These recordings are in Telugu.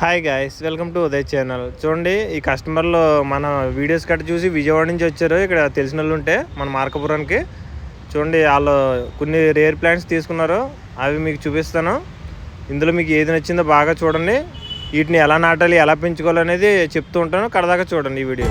Hi guys welcome to Uday channel చూడండి ఈ కస్టమర్లు మన వీడియోస్ కట్ చూసి విజయవాడ నుంచి వచ్చారు. ఇక్కడ తెలిసిన వాళ్ళు ఉంటే మన మార్కపురానికి. చూడండి వాళ్ళు కొన్ని రేర్ ప్లాంట్స్ తీసుకున్నారు. అవి మీకు చూపిస్తాను. ఇందులో మీకు ఏది నచ్చిందో బాగా చూడండి. వీటిని ఎలా నాటాలి ఎలా పెంచుకోవాలి అనేది చెప్తూ ఉంటాను. కడదాకా చూడండి ఈ వీడియో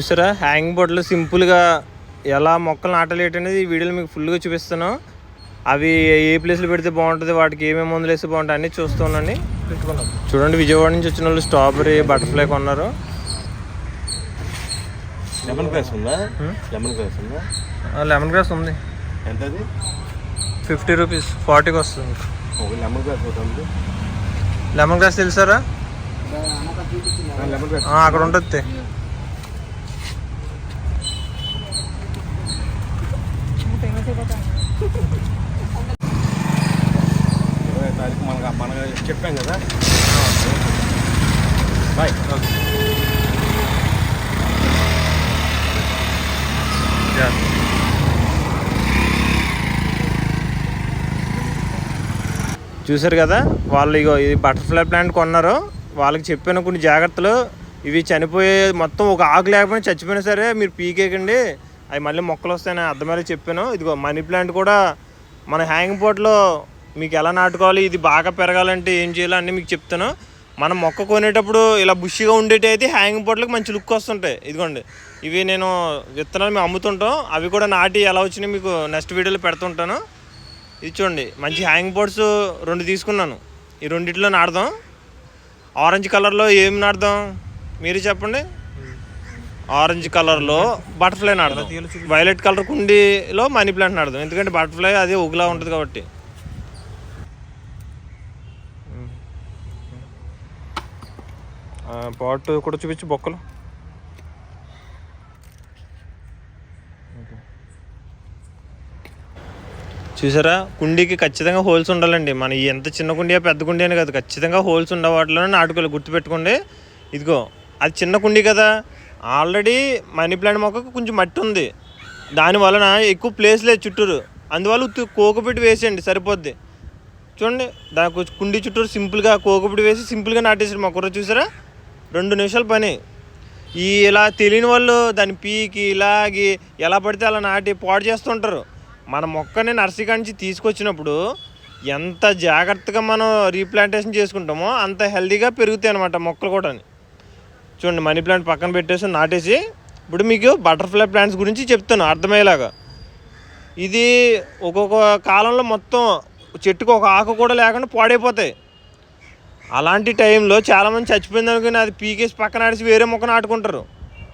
చూసారా? హ్యాంగ్ బోర్డులు సింపుల్గా ఎలా మొక్కలు నాటాలి ఏంటి అనేది ఈ వీడియోలో మీకు ఫుల్గా చూపిస్తాను. అవి ఏ ప్లేస్లో పెడితే బాగుంటుంది వాటికి ఏమేమి మందులు వేస్తే బాగుంటుంది అన్నీ చూస్తూ ఉండండి. చూడండి విజయవాడ నుంచి వచ్చిన వాళ్ళు స్ట్రాబెరీ బటర్ఫ్లై కొన్నారు. లెమన్ గ్రాస్ ఉందా? లెమన్ గ్రాస్ ఉందా? లెమన్ గ్రాస్ ఉంది. ఎంత అది ఫిఫ్టీ రూపీస్ ఫార్టీకి వస్తుంది లెమన్ గ్రాస్ లెమన్ గ్రాస్ తెలుసారా? అక్కడ ఉంటుంది ఇరవై తారీఖు మనకు మనకు చెప్పాం కదా. బాయ్. చూసారు కదా వాళ్ళు ఇగో ఇది బటర్ఫ్లై ప్లాంట్ కొన్నారు. వాళ్ళకి చెప్పిన కొన్ని జాగ్రత్తలు. ఇవి చనిపోయే మొత్తం ఒక ఆకు లేకపోయినా చచ్చిపోయినా సరే మీరు పీకేకండి అవి మళ్ళీ మొక్కలు వస్తాయని అర్థమయ్యే చెప్పాను ఇదిగో మనీ ప్లాంట్ కూడా మన హ్యాంగ్ పోట్లో మీకు ఎలా నాటుకోవాలి ఇది బాగా పెరగాలంటే ఏం చేయాలని అన్నీ మీకు చెప్తాను. మనం మొక్క కొనేటప్పుడు ఇలా బుషిగా ఉండేటి అయితే హ్యాంగ్ పోట్లకు మంచి లుక్ వస్తుంటాయి. ఇదిగోండి ఇవి నేను విత్తనాలు మేము అమ్ముతుంటాం. అవి కూడా నాటి ఎలా వచ్చినాయి మీకు నెక్స్ట్ వీడియోలో పెడుతుంటాను. ఇది చూడండి మంచి హ్యాంగ్ బోర్డ్స్ రెండు తీసుకున్నాను. ఈ రెండిట్లో నాడదాం ఆరెంజ్ కలర్లో ఏం నాడదాం మీరు చెప్పండి. ఆరెంజ్ కలర్లో బటర్ఫ్లై నాడదాం వైలెట్ కలర్ కుండీలో మనీ ప్లాంట్ నాడదాం ఎందుకంటే బటర్ఫ్లై అది ఒకలా ఉంటుంది కాబట్టి. పాట్ కూడా చూపించు బొక్కలు. చూసారా? కుండీకి ఖచ్చితంగా హోల్స్ ఉండాలండి. మన ఎంత చిన్న కుండీ పెద్ద కుండీ అని కాదు. ఖచ్చితంగా హోల్స్ ఉండే వాటిలోనే నాటుకోవాలి గుర్తుపెట్టుకోండి. ఇదిగో అది చిన్న కుండీ కదా. ఆల్రెడీ మనీ ప్లాంట్ మొక్కకు కొంచెం మట్టి ఉంది. దాని వలన ఎక్కువ ప్లేస్ లేదు చుట్టూరు. అందువల్ల కోకపెట్టి వేసేయండి సరిపోద్ది. చూడండి దానికి కుండీ చుట్టూరు సింపుల్గా కోకపెట్టి వేసి సింపుల్గా నాటేసాడు మొక్కరు చూసారా? రెండు నిమిషాల పని. ఈ ఇలా తెలియని వాళ్ళు దాన్ని పీకి ఇలాగి ఎలా పడితే అలా నాటి పాడు చేస్తుంటారు మన మొక్కని నర్సరీ కాడి నుంచి తీసుకొచ్చినప్పుడు ఎంత జాగ్రత్తగా మనం రీప్లాంటేషన్ చేసుకుంటామో అంత హెల్దీగా పెరుగుతాయి అనమాట మొక్కలు కూడా చూడండి మనీ ప్లాంట్ పక్కన పెట్టేసి నాటేసి ఇప్పుడు మీకు బటర్ఫ్లై ప్లాంట్స్ గురించి చెప్తాను అర్థమయ్యేలాగా. ఇది ఒక్కొక్క కాలంలో మొత్తం చెట్టుకు ఒక ఆకు కూడా లేకుండా పాడైపోతాయి. అలాంటి టైంలో చాలామంది చచ్చిపోయింది అనుకుని అది పీకేసి పక్కన ఆడిసి వేరే మొక్క నాటుకుంటారు.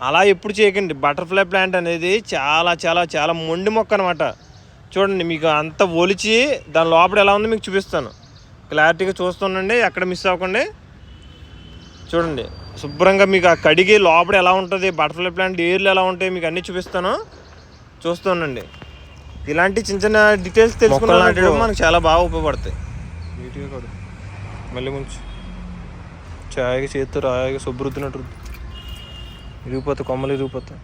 అలా ఎప్పుడు చేయకండి. బటర్ఫ్లై ప్లాంట్ అనేది చాలా చాలా చాలా మొండి మొక్క అనమాట చూడండి మీకు అంత ఒలిచి దాని లోపల ఎలా ఉందో మీకు చూపిస్తాను. క్లారిటీగా చూస్తుండండి ఎక్కడ మిస్ అవ్వకండి. చూడండి. శుభ్రంగా మీకు ఆ కడిగి లోపల ఎలా ఉంటుంది బటర్ఫ్లై ప్లాంట్ ఏర్లు ఎలా ఉంటాయి మీకు అన్నీ చూపిస్తాను. చూస్తుండండి ఇలాంటి చిన్న చిన్న డీటెయిల్స్ తెలుసుకున్నట్టు మనకు చాలా బాగా ఉపయోగపడతాయి. నీట్గా కడు మళ్ళీ ముంచి. చాయగా చేతితో రాయగా శుభ్రుద్దినట్టు రుద్దు. ఇరిగిపోతాయి కొమ్మలు ఇరిగిపోతాయి.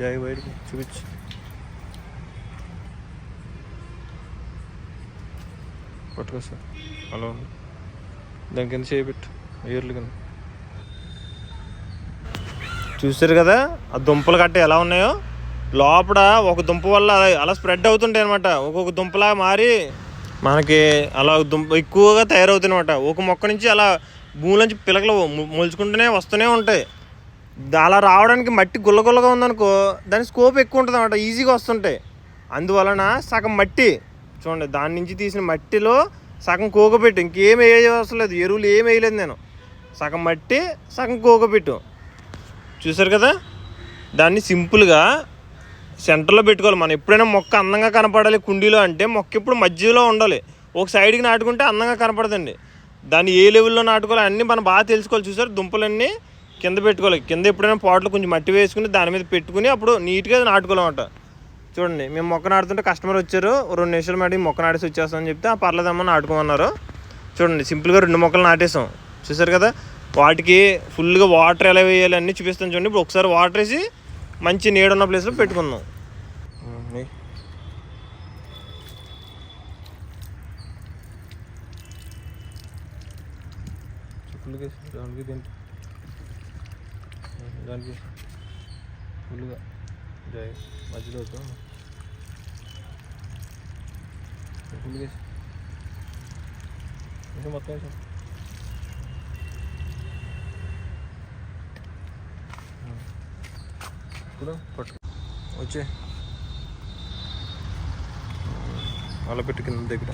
జాయి బయటికి చూపించు. పట్టుకో సార్. అలా ఉంది దాని కింద చేయబెట్టు ఏర్లు కింద. చూసారు కదా ఆ దుంపలు గట్ట ఎలా ఉన్నాయో? లోపల ఒక దుంప వల్ల అలా స్ప్రెడ్ అవుతుంటాయి అనమాట ఒక్కొక్క దుంపలా మారి మనకి అలా దుంప ఎక్కువగా తయారవుతాయి అనమాట ఒక మొక్క నుంచి అలా భూమిలోంచి పిలకలు మొలుచుకుంటూనే వస్తూనే ఉంటాయి. అలా రావడానికి మట్టి గుల్లగుల్లగా ఉందనుకో దాని స్కోప్ ఎక్కువ ఉంటుంది అనమాట ఈజీగా వస్తుంటాయి. అందువలన సగం మట్టి చూడండి దాని నుంచి తీసిన మట్టిలో సగం కోకపెట్టు ఇంకేం వేయ అవసరం లేదు. ఎరువులు ఏం వేయలేదు నేను. సగం మట్టి సగం కోకపెట్టు చూసారు కదా? దాన్ని సింపుల్గా సెంటర్లో పెట్టుకోవాలి. మనం ఎప్పుడైనా మొక్క అందంగా కనపడాలి కుండీలో అంటే మొక్క ఎప్పుడు మధ్యలో ఉండాలి. ఒక సైడ్కి నాటుకుంటే అందంగా కనపడదండి. దాన్ని ఏ లెవెల్లో నాటుకోవాలి అన్నీ మనం బాగా తెలుసుకోవాలి. చూసారు? దుంపలన్నీ కింద పెట్టుకోవాలి. కింద ఎప్పుడైనా పాటలు కొంచెం మట్టి వేసుకుని దాని మీద పెట్టుకుని అప్పుడు నీట్గా నాటుకోవాలన్నమాట. చూడండి మేము మొక్క నాటుతుంటే కస్టమర్ వచ్చారు రెండు నిమిషాలు మేడం మొక్క నాటేసి వచ్చేస్తామని చెప్తే ఆ పర్లేదమ్మా నాటుకోమన్నారు. చూడండి సింపుల్గా రెండు మొక్కలు నాటేసాం. చూసారు కదా వాటికి ఫుల్గా వాటర్ ఎలా వేయాలి అన్నీ చూపిస్తాను చూడండి. ఇప్పుడు ఒకసారి వాటర్ వేసి మంచి నీడున్న ప్లేస్లో పెట్టుకుందాం. దానికి దానికి. ఫుల్గా. మధ్యలో ఫుల్గా మొత్తం వేసాం ఇప్పుడు పట్టు వచ్చే అలా పెట్టు కింద దగ్గర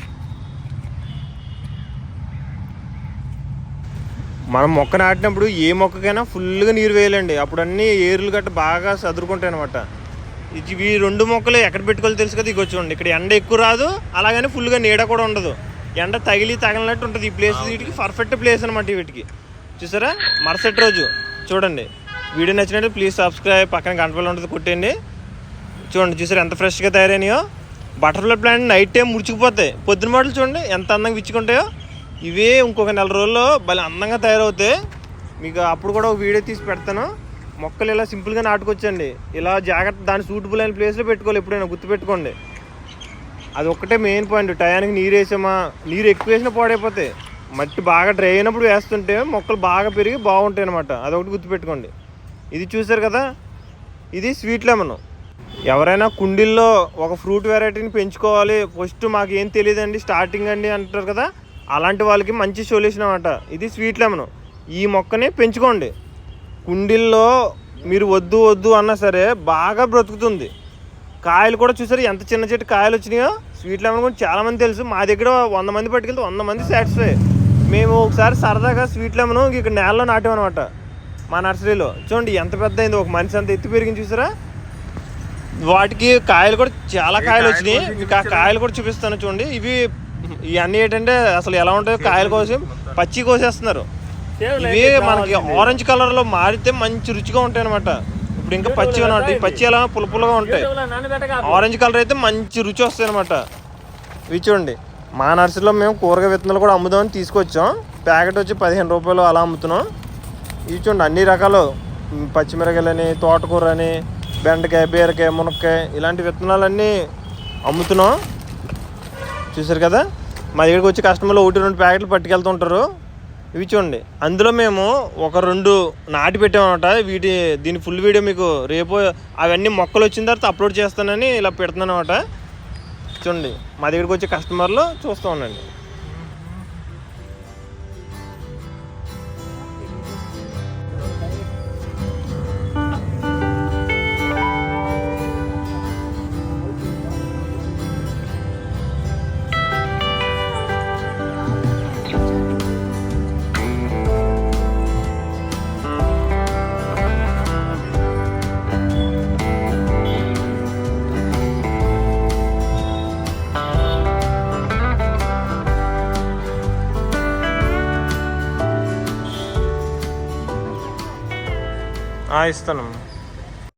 మనం మొక్క నాటినప్పుడు ఏ మొక్కకైనా ఫుల్గా నీరు వేయాలండి. అప్పుడు అన్నీ ఏర్లు గట్ట బాగా సదురుకుంటాయి అనమాట ఇవి రెండు మొక్కలు ఎక్కడ పెట్టుకోవాలో తెలుసు కదా ఇగో చూడండి. ఇక్కడ ఎండ ఎక్కువ రాదు అలాగని ఫుల్గా నీడ కూడా ఉండదు. ఎండ తగిలి తగలినట్టు ఉంటుంది. ఈ ప్లేస్ వీటికి పర్ఫెక్ట్ ప్లేస్ అనమాట వీటికి. చూసారా? మరుసటి రోజు చూడండి. వీడియో నచ్చినట్టు ప్లీజ్ సబ్స్క్రైబ్ పక్కన గంటపల్లి ఉంటుంది కొట్టండి చూడండి చూసారు ఎంత ఫ్రెష్గా తయారైనాయో? బటర్ఫ్లై ప్లాంట్ నైట్ టైం ముడిచిపోతాయి పొద్దున మాటలు చూడండి ఎంత అందంగా విచ్చుకుంటాయో. ఇవే ఇంకొక నెల రోజుల్లో భలే అందంగా తయారవుతాయి. మీకు అప్పుడు కూడా ఒక వీడియో తీసి పెడతాను. మొక్కలు ఇలా సింపుల్గా నాటుకొచ్చండి. ఇలా జాగ్రత్త దాని సూటబుల్ అయిన ప్లేస్లో పెట్టుకోవాలి. ఎప్పుడైనా గుర్తుపెట్టుకోండి. అది ఒక్కటే మెయిన్ పాయింట్ టయానికి నీరు వేసామా? నీరు ఎక్కువ వేసినా పాడైపోతాయి. మట్టి బాగా డ్రై అయినప్పుడు వేస్తుంటే మొక్కలు బాగా పెరిగి బాగుంటాయి అనమాట అదొకటి గుర్తుపెట్టుకోండి. ఇది చూసారు కదా? ఇది స్వీట్ లెమన్ ఎవరైనా కుండీల్లో ఒక ఫ్రూట్ వెరైటీని పెంచుకోవాలి. ఫస్ట్ మాకు ఏం తెలియదండి. స్టార్టింగ్ అండి అంటారు కదా? అలాంటి వాళ్ళకి మంచి సొల్యూషన్ అనమాట ఇది స్వీట్ లెమన్ ఈ మొక్కని పెంచుకోండి. కుండీల్లో మీరు వద్దు వద్దు అన్నా సరే బాగా బ్రతుకుతుంది. కాయలు కూడా చూసారు ఎంత చిన్న చెట్టు కాయలు వచ్చినాయో? స్వీట్ లెమన్ కూడా చాలా మంది తెలుసు. మా దగ్గర వంద మంది పట్టుకెళ్తే వంద మంది సాటిస్ఫై మేము ఒకసారి సరదాగా స్వీట్ లెమన్ ఇక్కడ నేలలో నాటామన్నమాట మా నర్సరీలో. చూడండి ఎంత పెద్ద అయింది. ఒక మనిషి అంత ఎత్తి పెరిగింది చూసారా? వాటికి కాయలు కూడా చాలా కాయలు వచ్చినాయి. మీకు ఆ కాయలు కూడా చూపిస్తాను చూడండి. ఇవి ఇవన్నీ ఏంటంటే అసలు ఎలా ఉంటాయో కాయలు కోసి పచ్చి కోసేస్తున్నారు. ఇవి మనకి ఆరెంజ్ కలర్లో మారితే మంచి రుచిగా ఉంటాయి అనమాట ఇప్పుడు ఇంకా పచ్చి అనమాట ఈ పచ్చి ఎలా పుల్ల పుల్లగా ఉంటాయి. ఆరెంజ్ కలర్ అయితే మంచి రుచి వస్తాయి అనమాట ఇవి చూడండి. మా నర్సరీలో మేము కూరగాయ విత్తనాలు కూడా అమ్ముదామని తీసుకొచ్చాం. ప్యాకెట్ వచ్చి పదిహేను రూపాయలు అలా అమ్ముతున్నాం. ఇవి చూడండి అన్ని రకాలు. పచ్చిమిరకాయలని తోటకూర అని బెండకాయ బీరకాయ మునక్కాయ ఇలాంటి విత్తనాలన్నీ అమ్ముతున్నాం. చూసారు కదా? మా దగ్గరికి వచ్చి కస్టమర్లు ఒకటి రెండు ప్యాకెట్లు పట్టుకెళ్తుంటారు. ఇవి చూడండి. అందులో మేము ఒక రెండు నాటి పెట్టామన్నమాట. వీటి దీని ఫుల్ వీడియో మీకు రేపు అవన్నీ మొక్కలు వచ్చిన తర్వాత అప్లోడ్ చేస్తానని ఇలా పెడుతున్నాను అనమాట చూడండి. మా దగ్గరికి వచ్చే కస్టమర్లు చూస్తూ ఉండండి. ఆ, ఇస్తానమ్మా